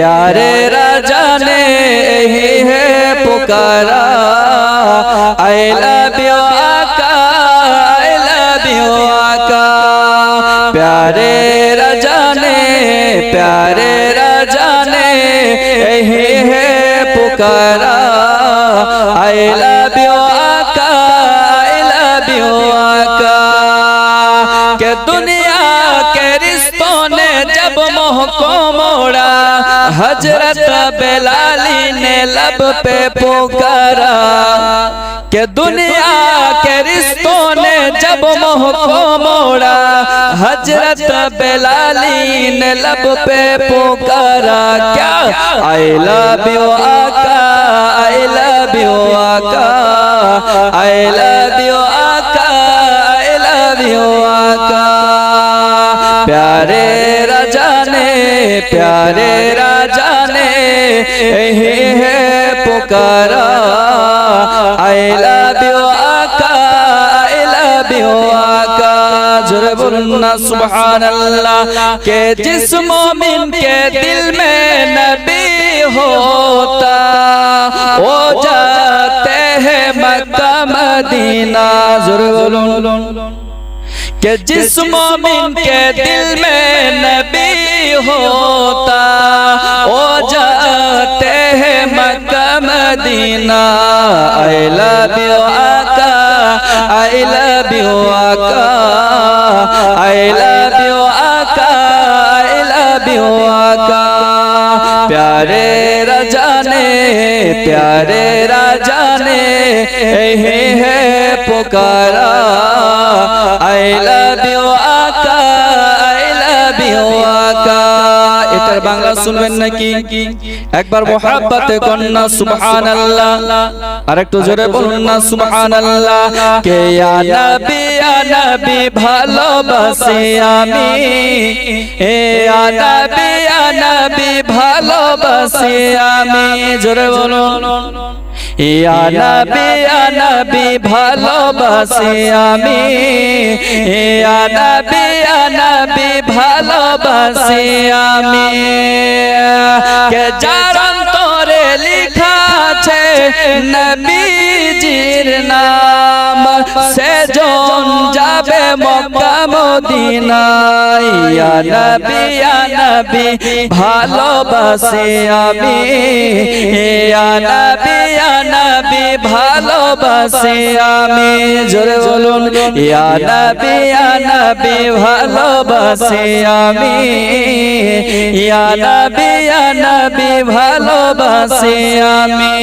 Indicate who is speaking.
Speaker 1: प्यारे राजा ने यही है पुकारा आई लव यू आका आई लव यू आका प्यारे राजा ने प्यारे राजा ने यही है पुकारा आई लव यू आका आई लव यू आका के दुनिया के रिश्तों ने जब मोह को मोड़ा حجرت بلالی نے لب پہ پوکارا کہ دنیا کے رشتوں نے جب موہ کو موڑا، حضرت بلالی نے لب پہ پوکارا کیا؟ آئی لب یو آقا آئی لب یو آقا آئی لب آقا آئی لب آقا۔ پیارے رجانے پیارے راجہ نے ہی ہے پکارا۔ آئے لب آقا، آئے لب آقا۔ جربنہ سبحان اللہ کہ جس مومن کے دل میں نبی ہوتا، وہ جاتے ہیں مکہ، مدینہ۔ جربنہ کہ جس مومن کے دل میں نبی ہوتا او جاتے ہیں مکہ، مدینہ۔ I love you آقا I love you آقا I love you آقا I love you آقا۔ پیارے رجانے پیارے رجانے، یہی ہے پکارا۔ I love you এটার বাংলা শুনবেন নাকি? একবার মোহাব্বতে কন্যা সুবহানাল্লাহ। আর একটু জোরে বলুন না, সুবহানাল্লাহ। কে ইয়া নবী ভালোবাসি আমি। এ ইয়া নবী, ভালোবাসি আমি। জোরে বলুন। ইয়া নবী ভালোবাসি আমি। ইয়া নবী ভালোবাসি আমি। কে যার অন্তরে লিখা আছে নবীজির নাম সে জন যাবে মক্কা মদিনায়। নবী নবী ভালোবাসি আমি। ভালোবাসে আমি। জোরে বলুন ইয়া নবী ইয়া ভালোবাসে আমি। ইয়া নবী ভালোবাসে আমি।